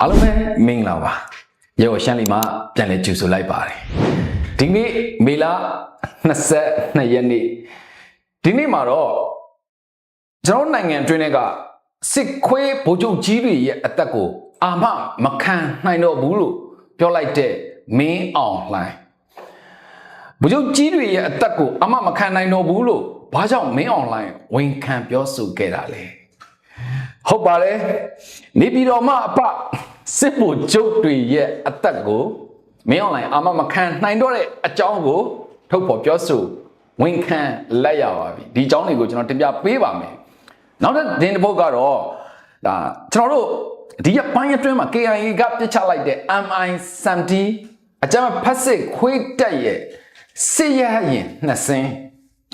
အားလုံးပဲမင်္ဂလာပါရေဝရှမ်းလီမှာပြန်လဲကြိုဆိုလိုက်ပါတယ်ဒီနေ့မေလ22ရက်နေ့ဒီနေ့မှာတော့ကျွန်တော်နိုင်ငံအတွင်းကစစ်ခွေးဗိုလ်ချုပ်ကြီးတွေရဲ့အသက်ကိုအာမမခံနိုင်တော့ဘူးလို့ပြောလိုက်တဲ့မင်းအောင်လှိုင်ဗိုလ်ချုပ်ကြီးတွေရဲ့အသက်ကိုအာမမခံနိုင်တော့ဘူးလို့ဘာကြောင့်မင်းအောင်လှိုင်ဝန်ခံပြောဆိုခဲ့တာလဲ ဟုတ်ပါတယ်နေပြည်တော်မှာအပစစ်ဖို့ကျုပ်တွေရဲ့အသက်ကိုမင်းအွန်လိုင်းအာမမခံနိုင်တော့တဲ့အကြောင်းကိုထုတ်ဖော်ပြောဆိုဝန်ခံလက်ရပါပြီဒီအကြောင်းတွေကိုကျွန်တော်တင်ပြပေးပါမယ်နောက်တဲ့ဒင်းတစ်ပုတ်ကတော့ဒါကျွန်တော်တို့ဒီရပိုင်းအတွင်းမှာ KIA ကပြစ်ချလိုက်တဲ့ MI70 အကြမ်းဖက်စစ်ခွေးတက်ရဲ့စစ်ရရင်နှစ်စင်း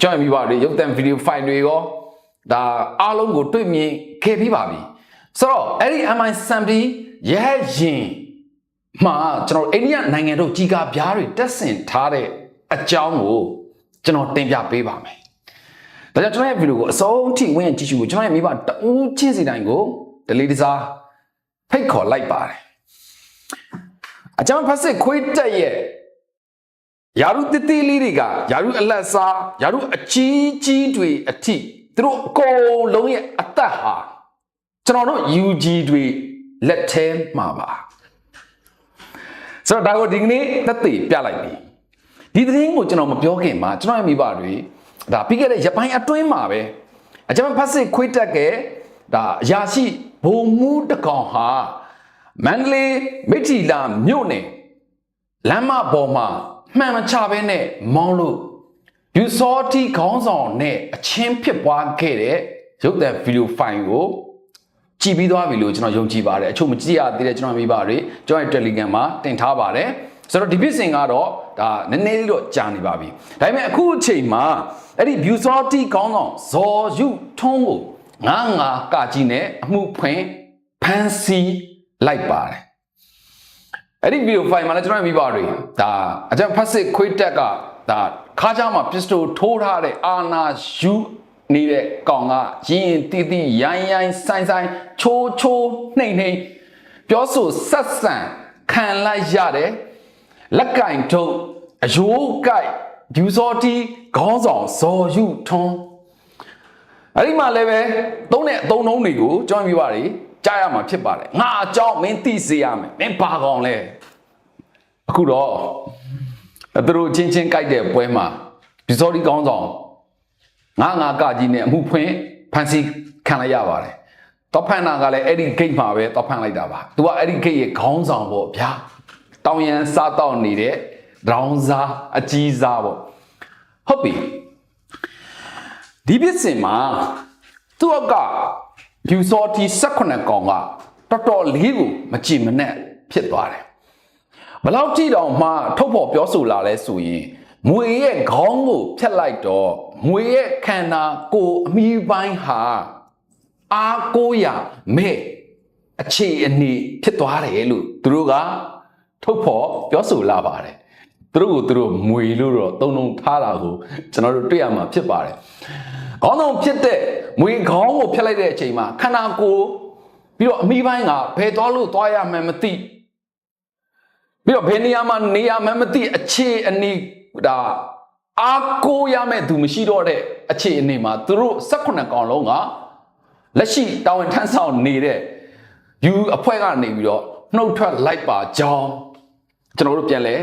ကျွန်တော်မိပါလေရုပ်သံဗီဒီယိုဖိုင်တွေရော ဒါအားလုံးကိုတွေ့မြင်ခဲ့ပြီးပါပြီဆိုတော့အဲ့ဒီ MI70 ရဟရင်မှာကျွန်တော်အိန္ဒိယနိုင်ငံတို့ကြီးကားပြားတွေတက်ဆင်ထားတဲ့အကြောင်းကိုကျွန်တော်တင်ပြပေးပါမယ်။ဒါကြောင့်ကျွန်တော်ရဲ့ဗီဒီယိုကိုအဆုံးထိဝင်ကြည့်ရှုဖို့ကျွန်တော်ရဲ့မိဘတဦးချင်းစီတိုင်းကိုဒလီတစားဖိတ်ခေါ်လိုက်ပါတယ်။အကြောင်းဖက်စစ်ခွေးတက်ရဲ့ယာရုတတိလေးတွေကယာရုအလက်စားယာရုအကြီးကြီးတွေအထိ သူတို့အကုန်လုံးရဲ့အသက်ဟာကျွန်တော်တို့ UG တွေလက်ထဲမှာပါဆိုတော့ဒါကိုဒီကနေ့သက်သေပြလိုက်ပြီဒီသတင်းကိုကျွန်တော်မပြောခင်မှာကျွန်တော်ရဲ့မိဘတွေဒါပြီးခဲ့တဲ့ရပိုင်းအတွင်းမှာပဲအကြမ်းဖက်စစ်ခွေးတက်ကဲဒါအရာရှိဘုံမူတကောင်ဟာမန္တလေးမိထီလာမြို့နယ်လမ်းမပေါ်မှာမှန်မချဘဲနဲ့မောင်းလို့ ယူစောတီခေါင်းဆောင်နဲ့အချင်းဖြစ်ပွားခဲ့တဲ့ရုပ်သံဗီဒီယိုဖိုင်ကိုကြည့်ပြီးသွားပြီလို့ကျွန်တော်ယုံကြည်ပါတယ်အချို့မကြည့်ရသေးတဲ့ကျွန်တော်မိဘတွေကျွန်တော်ရဲ့ Telegram မှာတင်ထားပါတယ်ဆိုတော့ဒီဖြစ်စဉ်ကတော့ဒါနည်းနည်းလေးတော့ကြာနေပါပြီဒါပေမဲ့အခုအချိန်မှာအဲ့ဒီ view sorty ခေါင်းဆောင်ဇော်ယူထုံးကိုငါငါကကြီးနဲ့အမှုဖွင့်ဖန်စီလိုက်ပါတယ်အဲ့ဒီဗီဒီယိုဖိုင်မှာလည်းကျွန်တော်မိဘတွေဒါအကြံဖတ်စစ်ခွေးတက်က ဒါခါးချမှာပစ္စတိုထိုးထားတဲ့အာနာယူနေတဲ့ကောင်ကရင်းရင်တီးတီးရိုင်းရိုင်းဆိုင်ဆိုင်ချိုးချိုးနှိမ့်နှိမ့်ပြောဆိုဆက်ဆံခံလိုက်ရတယ်လက်ကင်ထုတ်အယိုးကိုက်ဒူစောတီခေါင်းဆောင်ဇော်ယူထွန်းအဲ့ဒီမှာလည်းပဲသုံးတဲ့အသုံးနှုန်းတွေကိုကျွန်တော်ပြပါတွေကြားရမှာဖြစ်ပါတယ်ငါအကြောင်းမင်းသိစေရမယ်မင်းဘာကောင်လဲအခုတော့ သူတို့ချင်းချင်းကြိုက်တဲ့ပွဲမှာဒီစောတီခေါင်းဆောင်ငါငါကကြီးနဲ့အမှုဖွင့်ဖန်စီခံလိုက်ရပါတယ်တော့ဖန်နာကလည်းအဲ့ဒီဂိတ်မှာပဲတော့ဖန်လိုက်တာပါ။ तू ကအဲ့ဒီဂိတ်ရဲ့ခေါင်းဆောင်ပေါ့ဗျာ။တောင်ရန်စားတော့နေတဲ့ဒေါင်းစားအကြီးစားပေါ့။ဟုတ်ပြီ။ဒီပြစ်စင်မှာသူ့ကဖြူစောတီ18ကောင်ကတော်တော်လေးကိုမကြည်မနဲ့ဖြစ်သွားတယ်။ ဘလောက်ကြည့်တော့မှထုတ်ဖော်ပြောဆိုလာလဲဆိုရင်မွေရဲ့ခေါင်းကိုဖြတ်လိုက်တော့မွေရဲ့ခန္ဓာကိုယ်အမီးပိုင်းဟာအားကိုးရမဲ့အခြေအနေဖြစ်သွားတယ်လို့သူတို့ကထုတ်ဖော်ပြောဆိုလာပါတယ်သူတို့ကိုသူတို့မွေလို့တော့တုံတုံထားတာကိုကျွန်တော်တို့တွေ့ရမှာဖြစ်ပါတယ်ခေါင်းဆောင်ဖြစ်တဲ့မွေခေါင်းကိုဖြတ်လိုက်တဲ့အချိန်မှာခန္ဓာကိုယ်ပြီးတော့အမီးပိုင်းကဘယ်သွားလို့သွားရမှန်းမသိ ပြီးတော့ဘယ်နေရာမှာနေရာမှန်းမသိအခြေအနေဒါအားကိုးရမဲ့သူမရှိတော့တဲ့အခြေအနေမှာသူတို့18ကောင်လုံးကလက်ရှိတာဝန်ထမ်းဆောင်နေတဲ့ယူအဖွဲ့ကနေပြီးတော့နှုတ်ထွက်လိုက်ပါကြောင်းကျွန်တော်တို့ပြန်လဲ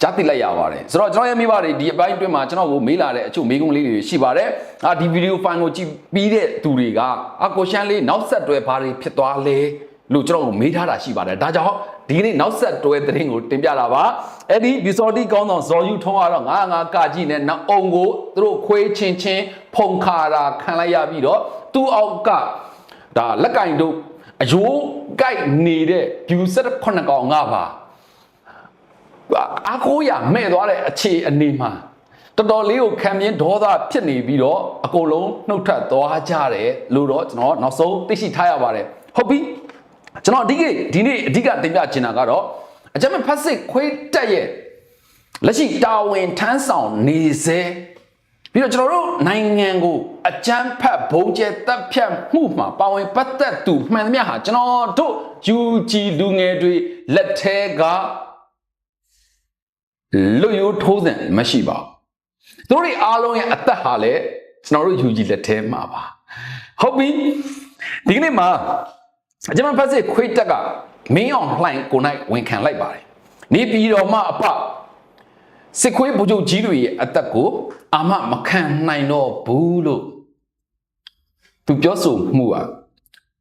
ကြားသိလိုက်ရပါတယ်ဆိုတော့ကျွန်တော်ရဲ့မိဘတွေဒီအပိုင်းအတွင်းမှာကျွန်တော်ကိုမေးလာတဲ့အချို့မေးခွန်းလေးတွေရှိပါတယ်အာဒီဗီဒီယိုဖိုင်ကိုကြည့်ပြီးတဲ့သူတွေကအကိုရှမ်းလေးနောက်ဆက်တွဲဘာတွေဖြစ်သွားလဲ လို့ကျွန်တော်ကိုမေးထားတာရှိပါတယ်ဒါကြောင့်ဒီနေ့နောက်ဆက်တွဲသတင်းကိုတင်ပြတာပါအဲ့ဒီဘီစော်တီကောင်းဆောင်ဇော်ယူထုံးကတော့ငါငါကကြည့်နဲ့နောက်အုံကိုသူတို့ခွေးချင်းချင်းဖုန်ခါတာခံလိုက်ရပြီးတော့သူ့အောက်ကဒါလက်ကင်တို့အယိုးကိုက်နေတဲ့ဗျူဆက်ခုနှစ်ကောင်ငါပါအားကိုးရမဲ့သွားတဲ့အခြေအနေမှာတော်တော်လေးကိုခံပြင်းဒေါသဖြစ်နေပြီးတော့အကုန်လုံးနှုတ်ထပ်သွားကြတယ်လို့တော့ကျွန်တော်နောက်ဆုံးသိရှိထားရပါတယ်ဟုတ်ပြီ ကျွန်တော်အဓိကဒီနေ့အဓိကတင်ပြချင်တာကတော့အကြမ်းဖက်စစ်ခွေးတက်ရဲ့လက်ရှိတာဝန်ထမ်းဆောင်နေစေပြီးတော့ကျွန်တော်တို့နိုင်ငံကိုအကြမ်းဖက်ဘုံကျဲတပ်ဖြတ်မှုမှာပါဝင်ပတ်သက်သူမှန်သမျှဟာကျွန်တော်တို့ UG လူငယ်တွေလက်ထဲကလွတ်ရိုးထိုးစံမရှိပါဘူးသူတို့တွေအားလုံးရဲ့အသက်ဟာလည်းကျွန်တော်တို့ UG လက်ထဲမှာပါဟုတ်ပြီဒီကနေ့မှာ ကျွန်တော်ဖတ်စစ်ခွေးတက်ကမင်းအောင်လှိုင်ကိုနိုင်ဝန်ခံလိုက်ပါတယ်နေပြည်တော်မှာအပစစ်ခွေးဗိုလ်ချုပ်ကြီးတွေရဲ့အသက်ကိုအာမမခံနိုင်တော့ဘူးလို့သူပြောဆိုမှုอ่ะ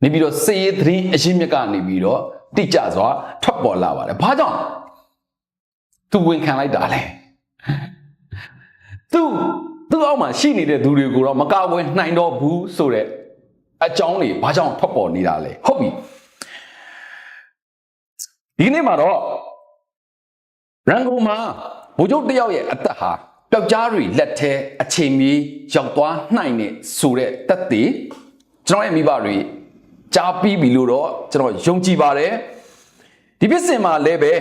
နေပြီးတော့စေရေးသတင်းအရင်မြက်ကနေပြီးတော့တိကျစွာထွက်ပေါ်လာပါတယ်ဘာကြောင့်သူဝန်ခံလိုက်တာလဲသူသူ့အောက်မှာရှိနေတဲ့သူတွေကိုတော့မကာဝယ်နိုင်တော့ဘူးဆိုတဲ့ အကြောင်းတွေဘာကြောင့်ထွက်ပေါ်နေတာလဲဟုတ်ပြီဒီနေ့မှာတော့ရန်ကုန်မှာဗိုလ်ချုပ်တယောက်ရဲ့အသက်ဟာပျောက်ကြားတွေလက်ထဲအချိန်မီရောက်သွားနိုင်တဲ့ဆိုတဲ့တက်သေးကျွန်တော်ရဲ့မိဘတွေကြားပြီးပြီလို့တော့ကျွန်တော်ယုံကြည်ပါတယ်ဒီပြစ်စင်မှာလည်းပဲ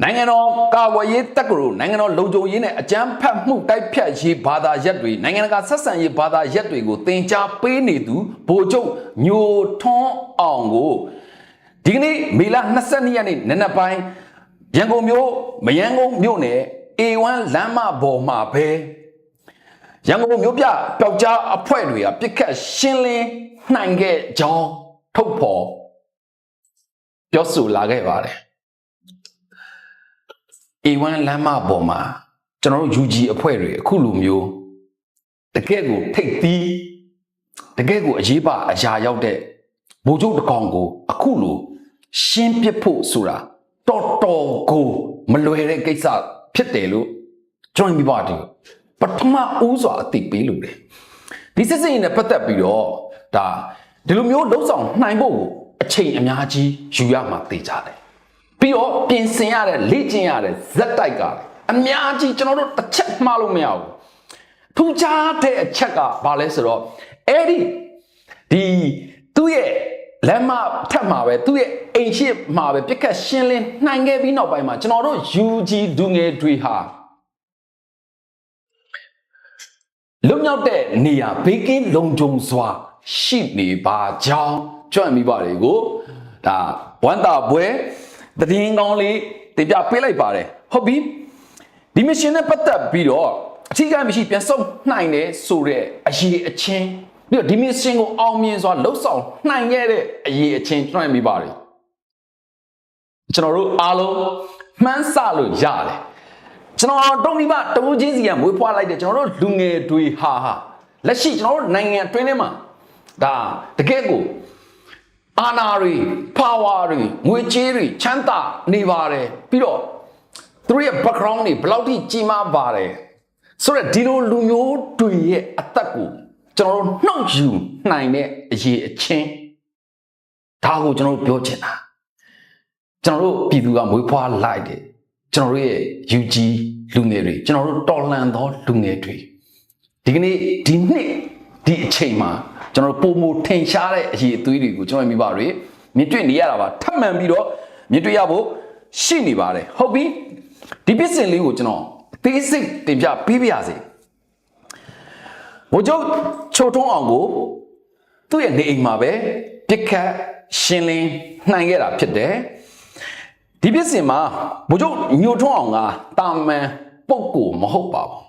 နိုင်ငံတော်ကာဝယ်ရေးတက္ကသိုလ်နိုင်ငံတော်လုံခြုံရေးနဲ့အကြမ်းဖက်မှုတိုက်ဖြတ်ရေးဘာသာရပ်တွေနိုင်ငံတကာဆက်ဆံရေးဘာသာရပ်တွေကိုသင်ကြားပေးနေသူဗိုလ်ချုပ်ညိုထွန်းအောင်ကိုဒီကနေ့မေလ22ရက်နေ့နနက်ပိုင်းရန်ကုန်မြို့မယန်းကုန်းမြို့နယ် A1 လမ်းမပေါ်မှာပဲရန်ကုန်မြို့ပြပျောက်ကြားအဖွဲ့တွေကပြစ်ခတ်ရှင်းလင်းနိုင်ခဲ့ကြောင်းထုတ်ဖော်ပြောဆိုလာခဲ့ပါတယ် A1 လမ်းမပေါ်မှာကျွန်တော်တို့ UG အဖွဲ့တွေအခုလိုမျိုးတကယ့်ကိုထိတ်သီးတကယ့်ကိုအရေးပါအရာရောက်တဲ့ဗိုလ်ချုပ်တကောင်ကိုအခုလိုရှင်းပစ်ဖို့ဆိုတာတော်တော်ကိုမလွယ်တဲ့ကိစ္စဖြစ်တယ်လို့ကျွန်တော်မိဘတူပထမဦးစွာအသိပေးလို့တယ်ဒီစစ်စင်နဲ့ပတ်သက်ပြီးတော့ဒါဒီလိုမျိုးလှုပ်ဆောင်နိုင်ဖို့အချိန်အများကြီးယူရမှာသိကြတယ် ပြီးတော့ပြင်ဆင်ရတဲ့လေ့ကျင့်ရတဲ့ဇက်တိုက်ကလည်းအများကြီးကျွန်တော်တို့တစ်ချက်မှားလို့မရဘူးထူးခြားတဲ့အချက်ကဘာလဲဆိုတော့အဲ့ဒီဒီသူ့ရဲ့လမ်းမထက်မှာပဲသူ့ရဲ့အိမ်ရှိမှာပဲပြက်ခတ်ရှင်းလင်းနိုင်ခဲ့ပြီးနောက်ပိုင်းမှာကျွန်တော်တို့ UG ဒူငယ်တွေဟာလွတ်မြောက်တဲ့နေရာဘေးကင်းလုံခြုံစွာ ရှိနေပါကြောင်းကြွန့်မိပါတွေကိုဒါဝမ်းတာပွဲ တည်င်းကောင်းလေးတင်ပြပေးလိုက်ပါတယ်ဟုတ်ပြီဒီမရှင်နဲ့ပတ်သက်ပြီးတော့အထူးကမရှိပြန်ဆုံးနိုင်တယ်ဆိုတဲ့အရေးအချင်းပြီးတော့ဒီမရှင်ကိုအောင်မြင်စွာလှုပ်ဆောင်နိုင်ခဲ့တဲ့အရေးအချင်းကျွန်တော်မိပါတယ်ကျွန်တော်တို့အားလုံးမှန်းဆလို့ရတယ်ကျွန်တော်တုံးဒီမတဝူးချင်းစီကမွေးဖွားလိုက်တဲ့ကျွန်တော်တို့လူငယ်တွေဟာဟာလက်ရှိကျွန်တော်တို့နိုင်ငံအတွင်းထဲမှာဒါတကယ်ကို အာနာတွေပါဝါတွေငွေကြေးတွေချမ်းသာနေပါတယ်ပြီးတော့သူတို့ရဲ့ background တွေဘယ်လောက်ထိကြီးမားပါတယ်ဆိုတော့ဒီလိုလူမျိုးတွေရဲ့အသက်ကိုကျွန်တော်တို့နှောက်ယူနိုင်တဲ့အရေးအချင်းဒါကိုကျွန်တော်တို့ပြောချင်တာကျွန်တော်တို့ပြည်သူကမွေးဖွားလိုက်တယ်ကျွန်တော်တို့ရဲ့ UG လူငယ်တွေကျွန်တော်တို့တော်လှန်သောလူငယ်တွေဒီကနေ့ဒီနှစ်ဒီအချိန်မှာ ကျွန်တော်တို့ပုံမထင်ရှားတဲ့အရေးအသွေးတွေကိုကျွန်တော်မိဘတွေမြင်တွေ့နေရတာပါထပ်မံပြီးတော့မြင်တွေ့ရဖို့ရှိနေပါတယ်ဟုတ်ပြီဒီပြစ်စင်လေးကိုကျွန်တော်အသေးစိတ်တင်ပြပေးပါရစေဘိုလ်ချုပ်ချိုထုံးအောင်ကိုသူ့ရဲ့နေအိမ်မှာပဲပြစ်ခတ်ရှင်းလင်းနိုင်ခဲ့တာဖြစ်တယ်ဒီပြစ်စင်မှာဘိုလ်ချုပ်ညိုထွန်းအောင်ကတာမန်ပုတ်ကိုမဟုတ်ပါဘူး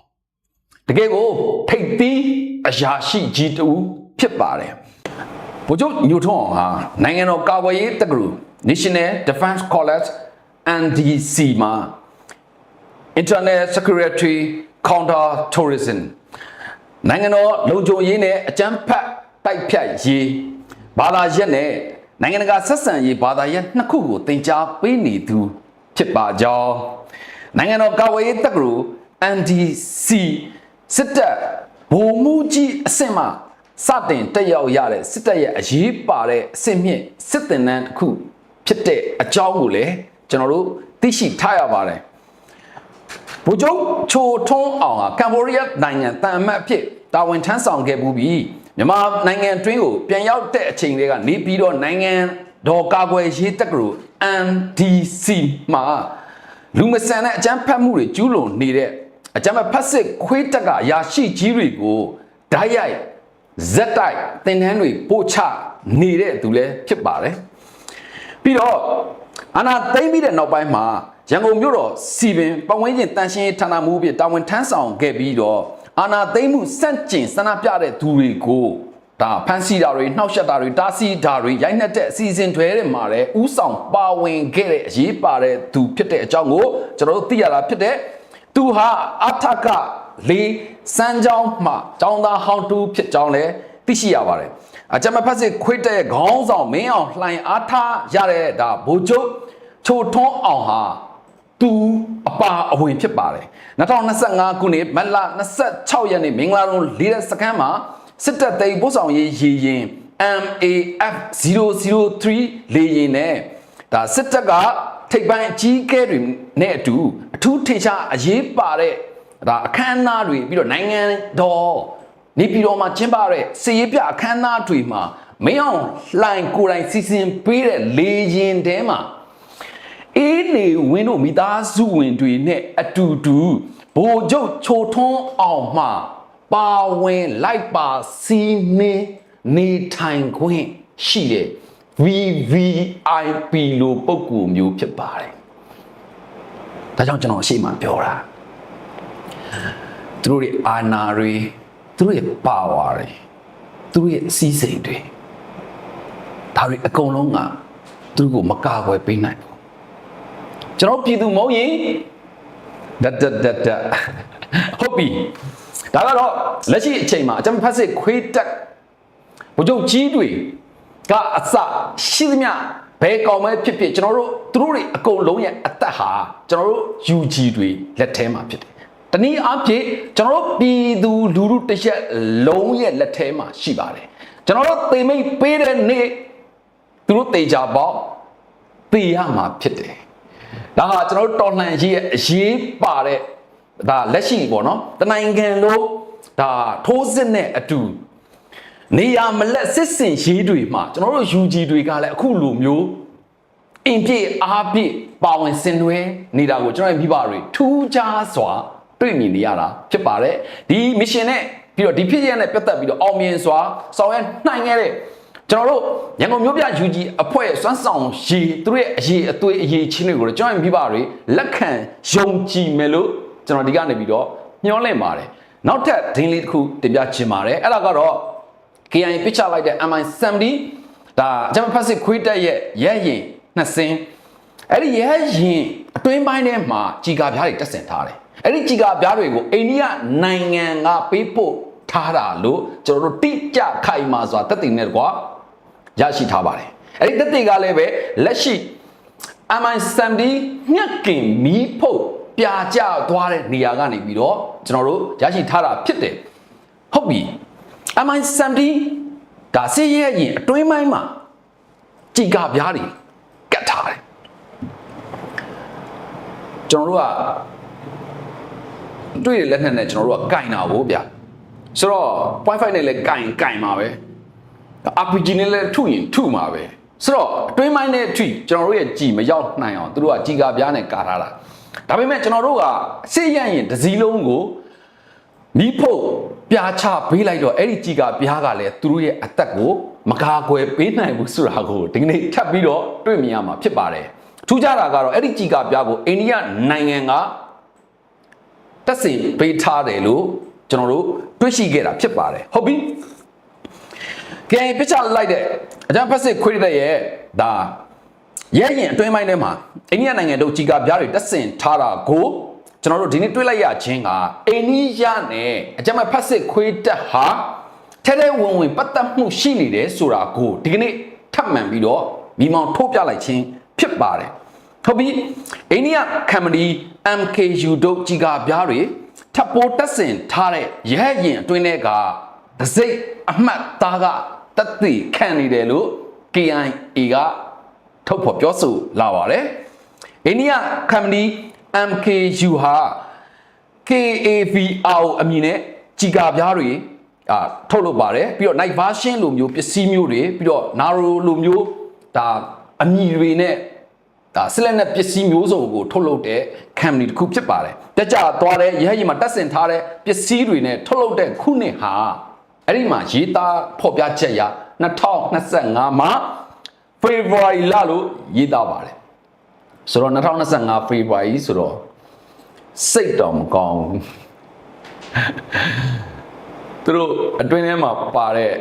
တကယ်ကိုထိတ်သီးအရာရှိကြီးတူ ဖြစ်ပါတယ်ဗိုလ်ချုပ်ညိုထွန်းအောင်ဟာနိုင်ငံတော်ကာကွယ်ရေးတက္ကသိုလ် National Defense College NDC မှာ Internet Security Counter Tourism နိုင်ငံတော်လုံခြုံရေးနဲ့အကြမ်းဖက်တိုက်ဖြတ်ရေးဘာသာရပ်နဲ့နိုင်ငံတကာဆက်ဆံရေးဘာသာရပ်နှစ်ခုကိုတင် जा ပေးနေသူဖြစ်ပါကြောင်းနိုင်ငံတော်ကာကွယ်ရေးတက္ကသိုလ် NDC စစ်တပ်ဗိုလ်မှူးကြီးအဆင့်မှ စတင်တက်ရောက်ရတဲ့စစ်တပ်ရဲ့အရေးပါတဲ့အဆင့်မြင့်စစ်တင်နန်းတစ်ခုဖြစ်တဲ့အကြောင်းကိုလည်းကျွန်တော်တို့သိရှိထားရပါတယ်ဗိုလ်ချုပ်ချိုထွန်းအောင်ကကမ်ဘောဒီးယားနိုင်ငံတန်အမတ်အဖြစ်တာဝန်ထမ်းဆောင်ခဲ့မှုပြီးမြန်မာနိုင်ငံတွင်းကိုပြန်ရောက်တဲ့အချိန်တွေကနေပြီးတော့နိုင်ငံတော်ကာကွယ်ရေးတက္ကသိုလ် NDC မှာလူမဆန်တဲ့အကြမ်းဖက်မှုတွေကျူးလွန်နေတဲ့အကြမ်းဖက်စစ်ခွေးတက်ကအရာရှိကြီးတွေကိုဓာတ်ရိုက် ဇက်တိုက်တင်တန်းတွေပို့ချနေတဲ့သူလည်းဖြစ်ပါတယ်ပြီးတော့အာနာသိမ့်ပြီးတဲ့နောက်ပိုင်းမှာရန်ကုန်မြို့တော်စီပင်ပတ်ဝန်းကျင်တန်ရှင်းရေးဌာနမှုပြတာဝန်ထမ်းဆောင်ခဲ့ပြီးတော့အာနာသိမ့်မှုစန့်ကျင်ဆန္ဒပြတဲ့သူတွေကိုဒါဖန်စီတာတွေနှောက်ယှက်တာတွေတားဆီးတာတွေရိုက်နှက်တဲ့အစီအစဉ်တွေထဲမှာလည်းဥဆောင်ပါဝင်ခဲ့တဲ့အရေးပါတဲ့သူဖြစ်တဲ့အကြောင်းကိုကျွန်တော်တို့သိရတာဖြစ်တဲ့သူဟာအထက်က လေးစမ်းကြောင်းမှចောင်းသားဟောင်းတူဖြစ်ကြောင်းလည်းသိရှိရပါတယ်အကြမ်းမဖက်စစ်ခွေးတဲ့ခေါင်းဆောင်မင်းအောင်လှိုင်အားထားရတဲ့ဒါဗိုလ်ချုပ်ချိုထွန်းအောင်ဟာသူအပါအဝင်ဖြစ်ပါတယ်2025ခုနှစ်မတ်လ26ရက်နေ့မင်္ဂလာတုံးလေးရက်စခန်းမှာစစ်တပ်သိမ်းပို့ဆောင်ရေးရည်ရင် MAF 003လေရင်နဲ့ဒါစစ်တပ်ကထိပ်ပိုင်းအကြီးအကဲတွေနဲ့အတူအထူးထေချာအရေးပါတဲ့ ဒါအခမ်းအနားတွေပြီးတော့နိုင်ငံတော်နေပြည်တော်မှာကျင်းပတဲ့စည်ရေးပြအခမ်းအနားတွေမှာမင်းအောင်လှိုင်ကိုယ်တိုင်စီစဉ်ပေးတဲ့လေရင်တဲမှာအေးနေဝင်းတို့မိသားစုဝင်တွေနဲ့အတူတူဘိုလ်ချုပ်ချိုထွန်းအောင်မှပါဝင်လိုက်ပါစီးမင်းနေထိုင်ခွင့်ရှိတဲ့ VVIP လို့ပုံကူမျိုးဖြစ်ပါတယ်။ဒါကြောင့်ကျွန်တော်အရှိမပြောတာ သူတို့ရဲ့အာဏာတွေသူတို့ရဲ့ပါဝါတွေသူတို့ရဲ့စီးစိမ်တွေဒါတွေအကုန်လုံးကသူတို့ကိုမကာကွယ်ပေးနိုင်ဘူး။ကျွန်တော်ပြည်သူမဟုတ်ရင်ဒတ်ဒတ်ဒတ်ဒတ်ဟုတ်ပြီဒါကတော့လက်ရှိအချိန်မှာအကြမ်းဖက်စစ်ခွေးတက်ဘုချုပ်ကြီးတွေကအစရှိသမျှဘယ်ကောင်ပဲဖြစ်ဖြစ်ကျွန်တော်တို့သူတို့တွေအကုန်လုံးရဲ့အသက်ဟာကျွန်တော်တို့ UG တွေလက်ထဲမှာဖြစ်တယ်။ တနည်းအားဖြင့်ကျွန်တော်တို့ပြည်သူလူထုတစ်ရက်လုံးရဲ့လက်ထဲမှာရှိပါတယ်။ကျွန်တော်တို့သေမိတ်ပေးတဲ့နေ့သူတို့တေချာပေါက်သေရမှာဖြစ်တယ်။ဒါဟာကျွန်တော်တို့တော်လှန်ရေးရဲ့အရေးပါတဲ့ဒါလက်ရှိပေါ့နော်။တနိုင်ငံလုံးဒါထိုးစစ်နဲ့အတူနေရမလက်စစ်စင်ရေးတွေမှာကျွန်တော်တို့ UG တွေကလည်းအခုလိုမျိုးအင်ပြည့်အားပြည့်ပါဝင်ဆင်နွှဲနေတာကိုကျွန်တော်ရဲ့မိဘတွေထူးခြားစွာ တွေ့မြင်နေရတာဖြစ်ပါတယ်ဒီ mission နဲ့ပြီးတော့ဒီဖြစ်ရနဲ့ပတ်သက်ပြီးတော့အောင်မြင်စွာဆောင်ရွက်နိုင်ခဲ့တဲ့ကျွန်တော်တို့ရန်ကုန်မြို့ပြ UG အဖွဲ့စွမ်းဆောင်ရည်သူတို့ရဲ့အရေးအသွေးအရေးချင်းတွေကိုကျွန်တော်ရဲ့မိဘတွေလက်ခံယုံကြည်မယ်လို့ကျွန်တော်ဒီကနေပြီးတော့ညှောလင့်ပါတယ်နောက်ထပ်ဒင်းလေးတစ်ခုတင်ပြချင်ပါတယ်အဲ့ဒါကတော့ KIA ပစ်ချလိုက်တဲ့ MI70 ဒါဂျမဖက်စစ်ခွေးတက်ရဲ့ရဲရင်နှစ်စင်းအဲ့ဒီရဲရင်အတွင်းပိုင်းထဲမှာကြီးကာပြားတွေတက်ဆင်ထားတယ် အဲ့ဒီကြီးကာပြားတွေကိုအိန္ဒိယနိုင်ငံကပေးပို့ထားတာလို့ကျွန်တော်တို့တိကျခိုင်မာစွာတက်တည်နေကွာရရှိထားပါတယ်အဲ့ဒီတက်တည်ကလည်းပဲလက်ရှိ MI70 ညက်ကင်မီးဖုတ်ပြာကျသွားတဲ့နေရာကနေပြီးတော့ကျွန်တော်တို့ရရှိထားတာဖြစ်တယ်ဟုတ်ပြီ MI70 ဒါစစ်ရဲရင်အတွင်းပိုင်းမှာကြည်ကပြားတွေကတ်ထားတယ်ကျွန်တော်တို့က တွေ့ရလက်နက်နဲ့ကျွန်တော်တို့ကကင်တာဗောဗျဆိုတော့ point 5နဲ့လည်းကင်ကင်မှာပဲ RPG နဲ့လည်းထုရင်ထုမှာပဲဆိုတော့အတွင်းပိုင်းနဲ့ထိကျွန်တော်တို့ရဲ့ကြည်မရောက်နိုင်အောင်သူတို့ကကြည်ကပြားနဲ့ကာထားတာဒါပေမဲ့ကျွန်တော်တို့ကစစ်ရရင်ဒစည်းလုံးကိုမိဖို့ပြာချပေးလိုက်တော့အဲ့ဒီကြီးကပြားကလည်းသူတို့ရဲ့အသက်ကိုမကာကွယ်ပေးနိုင်ဘူးဆိုတာကိုဒီကနေ့ထပ်ပြီးတော့တွေ့မြင်ရမှာဖြစ်ပါတယ်ထူးခြားတာကတော့အဲ့ဒီကြီးကပြားကိုအိန္ဒိယနိုင်ငံက တက်စင်ပေးထားတယ်လို့ကျွန်တော်တို့တွေ့ရှိခဲ့တာဖြစ်ပါတယ်ဟုတ်ပြီကဲပြချလိုက်တဲ့အကြံဖက်စစ်ခွေးတဲ့ရဲ့ဒါရဲရင်အတွင်းပိုင်းထဲမှာအိန္ဒိယနိုင်ငံတို့ကြီးကပြားတွေတက်စင်ထားတာကိုကျွန်တော်တို့ဒီနေ့တွေ့လိုက်ရခြင်းကအိန္ဒိယနဲ့အကြမ်းဖက်စစ်ခွေးတက်ဟာထဲထဲဝင်ဝင်ပတ်သက်မှုရှိနေတယ်ဆိုတာကိုဒီကနေ့ထပ်မံပြီးတော့မိမောင်ထုတ်ပြလိုက်ခြင်းဖြစ်ပါတယ် ဟုတ်ပြီအိန္ဒိယကမ္ပဏီ MKU တို့ကြီးကပြားတွေထပ်ပိုးတက်ဆင်ထားတဲ့ရဲရင်အတွင်းထဲကဒစိတ်အမှတ်သားကတက်သိခံနေတယ်လို့ KIA ကထုတ်ဖော်ပြောဆိုလာပါတယ်အိန္ဒိယကမ္ပဏီ MKU ဟာ KAVR အမည်နဲ့ကြီးကာပြားတွေအာထုတ်လုပ်ပါတယ်ပြီးတော့ night version လိုမျိုးပစ္စည်းမျိုးတွေပြီးတော့ Naro လိုမျိုးဒါအမည်တွေနဲ့ ဒါဆလက်နဲ့ပစ္စည်းမျိုးစုံကိုထုတ်လုပ်တဲ့ company တစ်ခုဖြစ်ပါတယ်တက်ကြသွားတဲ့ရဟရင်မှာတက်ဆင်ထားတဲ့ပစ္စည်းတွေနဲ့ထုတ်လုပ်တဲ့ခုနှစ်ဟာအဲ့ဒီမှာရေးသားဖော်ပြချက်ရ2025မှာ February လလို့ရေးသားပါတယ်ဆိုတော့2025 February ဆိုတော့စိတ်တော်မကောင်းဘူးသူတို့အတွင်းထဲမှာပါတဲ့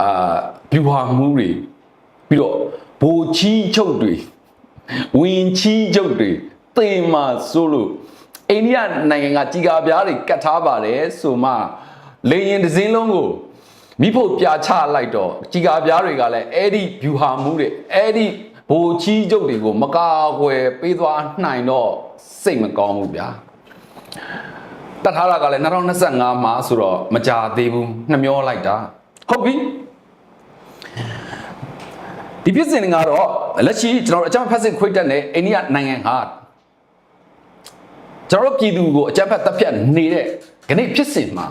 အာဗျူဟာမှုတွေပြီးတော့ဘိုချီးချုပ်တွေ ဝင်ချီးချုပ်တွေတေမာဆိုလို့အိန္ဒိယနိုင်ငံကကြီးကားပြားတွေကတ်ထားပါတယ်ဆိုမှလေရင်တစ်စင်းလုံးကိုမိဖို့ပြာချလိုက်တော့ကြီးကားပြားတွေကလည်းအဲ့ဒီဗျူဟာမှုတွေအဲ့ဒီဘိုချီးချုပ်တွေကိုမကာကွယ်ပေးသွားနိုင်တော့စိတ်မကောင်းဘူးဗျာတတ်ထားတာကလည်း2025မှာဆိုတော့မကြာသေးဘူးနှမျောလိုက်တာဟုတ်ပြီ ဒီဖြစ်စဉ်တွေကတော့လက်ရှိကျွန်တော်တို့အကြမ်းဖက်စစ်ခွေးတက်နဲ့အိန္ဒိယနိုင်ငံဟာကျွန်တော်တို့ပြည်သူကိုအကြမ်းဖက်တပ်ဖြတ်နေတဲ့ခဏဖြစ်စဉ်မှာ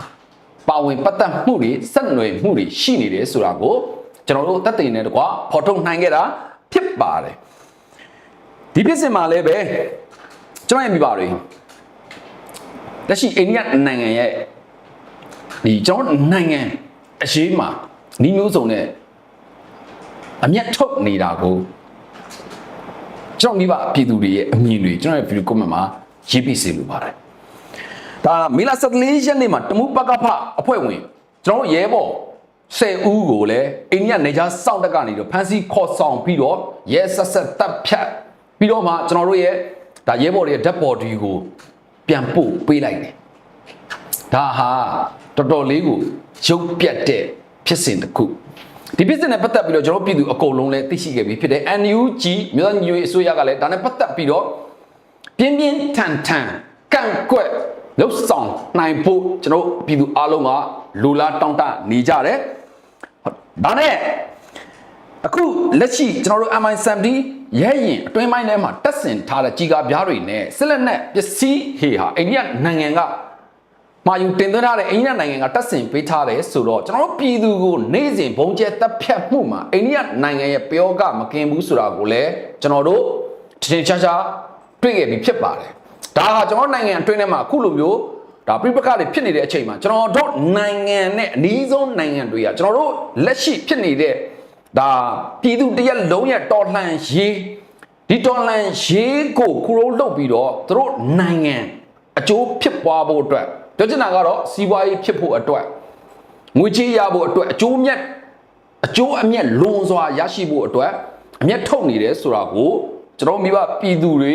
ပါဝင်ပတ်သက်မှုတွေဆက်နွယ်မှုတွေရှိနေတယ်ဆိုတာကိုကျွန်တော်တို့တက်တင်နေတကွာဖော်ထုတ်နိုင်ခဲ့တာဖြစ်ပါတယ်ဒီဖြစ်စဉ်မှာလည်းပဲကျွန်တော်ရဲ့မိပါတွေလက်ရှိအိန္ဒိယနိုင်ငံရဲ့ဒီကျွန်တော်တို့နိုင်ငံအရေးမှာဤမျိုးစုံနဲ့ အမျက်ထုတ်နေတာကိုကျွန်တော်မိဘပြည်သူတွေရဲ့အမြင်တွေကျွန်တော်ရဲ့ဗီဒီယိုကွန်မန့်မှာရေးပြစေလိုပါတယ်ဒါမေလ14ရက်နေ့မှာတမူပကဖအဖွဲ့ဝင်ကျွန်တော်တို့ရဲဘော်10ဦးကိုလည်းအိန္ဒိယနေကြားစောင့်တက်ကနေတော့ဖမ်းဆီးခေါ်ဆောင်ပြီးတော့ရဲဆက်ဆက်တပ်ဖြတ်ပြီးတော့မှကျွန်တော်တို့ရဲ့ဒါရဲဘော်တွေရဲ့ဓာတ်ပေါ်ဒီကိုပြန်ပို့ပေးလိုက်တယ်ဒါဟာတော်တော်လေးကိုရုပ်ပြတ်တဲ့ဖြစ်စဉ်တစ်ခု ဒီဖြစ်စဉ်နဲ့ပတ်သက်ပြီးတော့ကျွန်တော်ပြည်သူအကုန်လုံးလည်းသိရှိခဲ့ပြီဖြစ်တယ် NUG မြို့သားညွေအစိုးရကလည်းဒါနဲ့ပတ်သက်ပြီးတော့ပြင်းပြင်းထန်ထန်ကန့်ကွက်လှုပ်ဆောင်နိုင်ဖို့ကျွန်တော်ပြည်သူအားလုံးကလူလားတောင်းတနေကြတယ်ဒါနဲ့အခုလက်ရှိကျွန်တော်တို့ MI70 ရဲရင်အတွင်းပိုင်းထဲမှာတက်ဆင်ထားတဲ့ကြီးကားပြားတွေနဲ့ဆက်လက်နဲ့ပစ္စည်းဟေဟာအိန္ဒိယနိုင်ငံက မာယူတင်သွင်းထားတဲ့အိန္ဒိယနိုင်ငံကတက်ဆင်ပေးထားတယ်ဆိုတော့ကျွန်တော်တို့ပြည်သူကိုနေ့စဉ်ဘုံကျဲတပ်ဖြတ်မှုမှာအိန္ဒိယနိုင်ငံရဲ့ပြောကမကင်ဘူးဆိုတာကိုလည်းကျွန်တော်တို့ထင်ထင်ရှားရှားတွေ့ခဲ့ပြီးဖြစ်ပါတယ်ဒါဟာကျွန်တော်နိုင်ငံအတွင်းထဲမှာအခုလိုမျိုးဒါပြပခတွေဖြစ်နေတဲ့အချိန်မှာကျွန်တော်တို့နိုင်ငံနဲ့အနည်းဆုံးနိုင်ငံတွေကကျွန်တော်တို့လက်ရှိဖြစ်နေတဲ့ဒါပြည်သူတရက်လုံးရဲ့တော်လှန်ရေးဒီတော်လှန်ရေးကိုခရိုးလုပ်ပြီးတော့သူတို့နိုင်ငံအကျိုးဖြစ်ပွားဖို့အတွက် ပြောချင်တာကတော့စီးပွားရေးဖြစ်ဖို့အတွက်ငွေကြေးရဖို့အတွက်အကျိုးမြတ်အကျိုးအမြတ်လွန်စွာရရှိဖို့အတွက်အမြတ်ထုတ်နေတယ်ဆိုတာကိုကျွန်တော်မိဘပြည်သူတွေ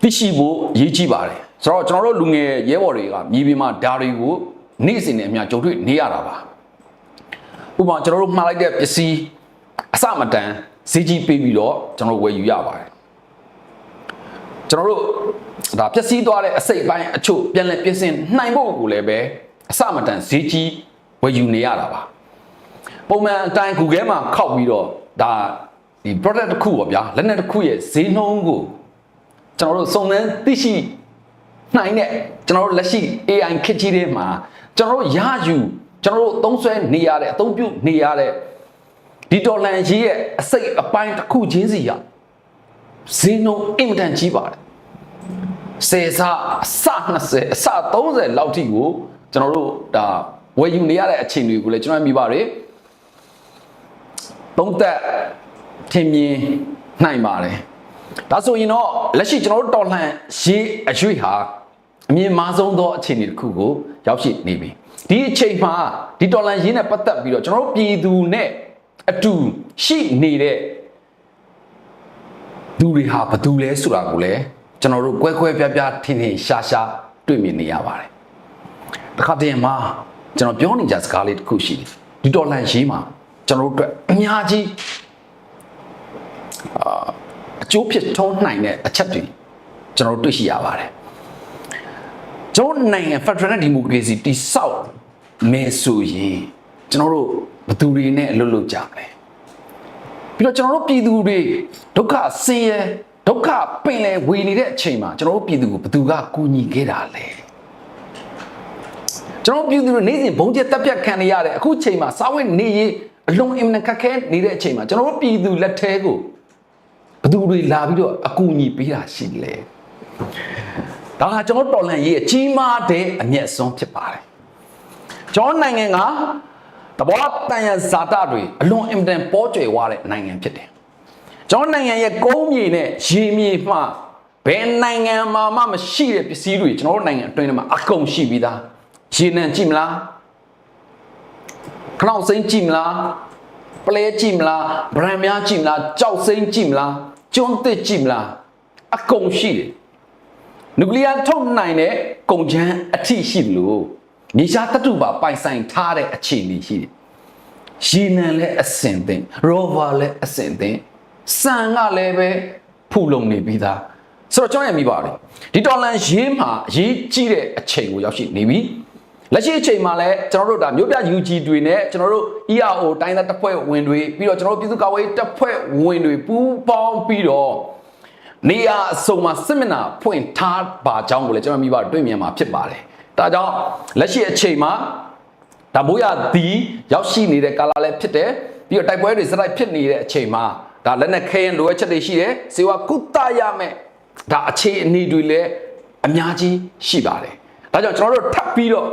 သိရှိဖို့အရေးကြီးပါတယ်ဆိုတော့ကျွန်တော်တို့လူငယ်ရဲဘော်တွေကမြေပြင်မှာဓာတွေကိုနေ့စဉ်နဲ့အများကြုံတွေ့နေရတာပါဥပမာကျွန်တော်တို့မှားလိုက်တဲ့ပစ္စည်းအစမတန်ဈေးကြီးပေးပြီးတော့ကျွန်တော်တို့ဝယ်ယူရပါတယ် ကျွန်တော်တို့ဒါပစ္စည်းသွားတဲ့အစိတ်အပိုင်းအချို့ပြန်လည်ပြင်ဆင်နိုင်ဖို့ကိုလည်းပဲအစမတန်ဈေးကြီးဝယ်ယူနေရတာပါပုံမှန်အတိုင်း Google မှာခောက်ပြီးတော့ဒါဒီ product တစ်ခုပေါ့ဗျာလက်နက်တစ်ခုရဲ့ဈေးနှုန်းကိုကျွန်တော်တို့စုံစမ်းသိရှိနိုင်တဲ့ကျွန်တော်တို့လက်ရှိ AI ခေတ်ကြီးတွေမှာကျွန်တော်တို့ရယူကျွန်တော်တို့သုံးဆွဲနေရတဲ့အသုံးပြုနေရတဲ့ဒီဒေါ်လာရေးရဲ့အစိတ်အပိုင်းတစ်ခုချင်းစီရ ဈေးနှုန်းအင်မတန်ကြီးပါတယ်စေစာအစ20အစ30လောက်ထိကိုကျွန်တော်တို့ဒါဝယ်ယူနေရတဲ့အခြေအနေကိုလည်းကျွန်တော်မိပါတယ်သုံးသက်ထင်မြင်နိုင်ပါတယ်ဒါဆိုရင်တော့လက်ရှိကျွန်တော်တို့တော်လှန်ရေးအရွေ့ဟာအမြင်မားဆုံးသောအခြေအနေတစ်ခုကိုရောက်ရှိနေပြီဒီအချိန်မှာဒီတော်လှန်ရေးနဲ့ပတ်သက်ပြီးတော့ကျွန်တော်တို့ပြည်သူနဲ့အတူရှိနေတဲ့ သူတွေဟာဘယ်သူလဲဆိုတာကိုလည်းကျွန်တော်တို့ကွဲကွဲပြားပြားထင်ထင်ရှားရှားတွေ့မြင်နေရပါတယ်တစ်ခါတည်းမှာကျွန်တော်ပြောနေကြစကားလေးတစ်ခုရှိတယ်ဒီတော်လှန်ရေးမှာကျွန်တော်တို့အတွက်အများကြီးအကျိုးဖြစ်ထုံးနိုင်တဲ့အချက်တွေကျွန်တော်တို့တွေ့ရှိရပါတယ်ကျွန်တော်နိုင်ငံ Federal Democracy တိဆောက်မယ်ဆိုရင်ကျွန်တော်တို့ဘယ်သူတွေနဲ့အလုပ်လုပ်ကြမလဲ ပြီးတော့ကျွန်တော်တို့ပြည်သူတွေဒုက္ခဆင်းရဲဒုက္ခပင်လယ်ဝေနေတဲ့အချိန်မှာကျွန်တော်တို့ပြည်သူကိုဘယ်သူကကူညီခဲ့တာလဲကျွန်တော်တို့ပြည်သူတွေနေ့စဉ်ဘုံကျက်တက်ပြတ်ခံနေရတဲ့အခုချိန်မှာစာဝတ်နေရေးအလုံးအင်မတန်ခက်ခဲနေတဲ့အချိန်မှာကျွန်တော်တို့ပြည်သူလက်ထဲကိုဘယ်သူတွေလာပြီးတော့အကူအညီပေးတာရှိလဲဒါကကျွန်တော်တော်လန်ရေးအကြီးမားတဲ့အမျက်အစွန်းဖြစ်ပါတယ်ကျွန်တော်နိုင်ငံက တဘောတန်ရဇာတာတွေအလွန်အင်မတန်ပေါ်ကျွယ်ဝတဲ့နိုင်ငံဖြစ်တယ်ကျွန်တော်နိုင်ငံရဲ့ကုန်းမြေနဲ့ရေမြေမှဘယ်နိုင်ငံမှာမှမရှိတဲ့ပစ္စည်းတွေကျွန်တော်တို့နိုင်ငံအတွင်းထဲမှာအကုန်ရှိပြီးသားရေနံကြည့်မလားခနောက်စိမ့်ကြည့်မလားပလဲကြည့်မလားဗရန်များကြည့်မလားကြောက်စိမ့်ကြည့်မလားကျွန်းသစ်ကြည့်မလားအကုန်ရှိတယ်နျူကလ িয়ার ထုတ်နိုင်တဲ့ကုန်ချမ်းအထိရှိတယ်လို့ မြေရှားတတုပါပိုင်ဆိုင်ထားတဲ့အခြေအနေရှိတယ်ရေနံလည်းအစင်သင်ရောဘာလည်းအစင်သင်စံကလည်းပဲဖူလုံနေပြီးသားဆိုတော့ကျွန်တော်ရမိပါတယ်ဒီတော်လန်ရေးမှာအရေးကြီးတဲ့အချိန်ကိုရောက်ရှိနေပြီလက်ရှိအချိန်မှာလည်းကျွန်တော်တို့ဒါမြို့ပြ UG တွေနဲ့ကျွန်တော်တို့ ERO တိုင်းသားတပ်ဖွဲ့ဝင်တွေပြီးတော့ကျွန်တော်တို့ပြည်သူ့ကာကွယ်ရေးတပ်ဖွဲ့ဝင်တွေပူးပေါင်းပြီးတော့နေရာအစုံမှာစစ်မျက်နှာဖွင့်ထားပါကြောင်းကိုလည်းကျွန်တော်မိဘတွေ့မြင်မှာဖြစ်ပါတယ် ဒါကြောင့်လက်ရှိအချိန်မှာဒါမိုးရသည်ရောက်ရှိနေတဲ့ကာလလည်းဖြစ်တယ်ပြီးတော့တိုက်ပွဲတွေစတိုက်ဖြစ်နေတဲ့အချိန်မှာဒါလက်နက်ခဲရင်လိုအပ်ချက်တွေရှိတယ်စေဝါကုသရမယ်ဒါအခြေအနေတွေလည်းအများကြီးရှိပါတယ်ဒါကြောင့်ကျွန်တော်တို့ထပ်ပြီးတော့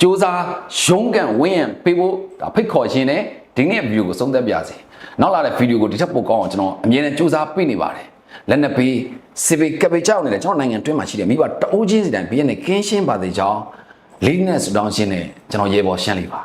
စူးစမ်းရုန်းကန်ဝင်းရံပေးဖို့ဒါဖိတ်ခေါ်ခြင်းနဲ့ဒီနေ့ဗီဒီယိုကိုဆုံးသက်ပြစေနောက်လာတဲ့ဗီဒီယိုကိုဒီထက်ပိုကောင်းအောင်ကျွန်တော်အမြဲတမ်းစူးစမ်းပေးနေပါတယ် လက်နက်ပေးစီဗီကပိကြောက်နေတယ်ကျွန်တော်နိုင်ငံတွင်းမှာရှိတယ်မိဘတအိုးချင်းစီတိုင်းဘေးနဲ့ကင်းရှင်းပါသေးကြောင်းလေးနဲ့ဆူတောင်းခြင်းနဲ့ကျွန်တော်ရေပေါ်ရှင်းလိုက်ပါ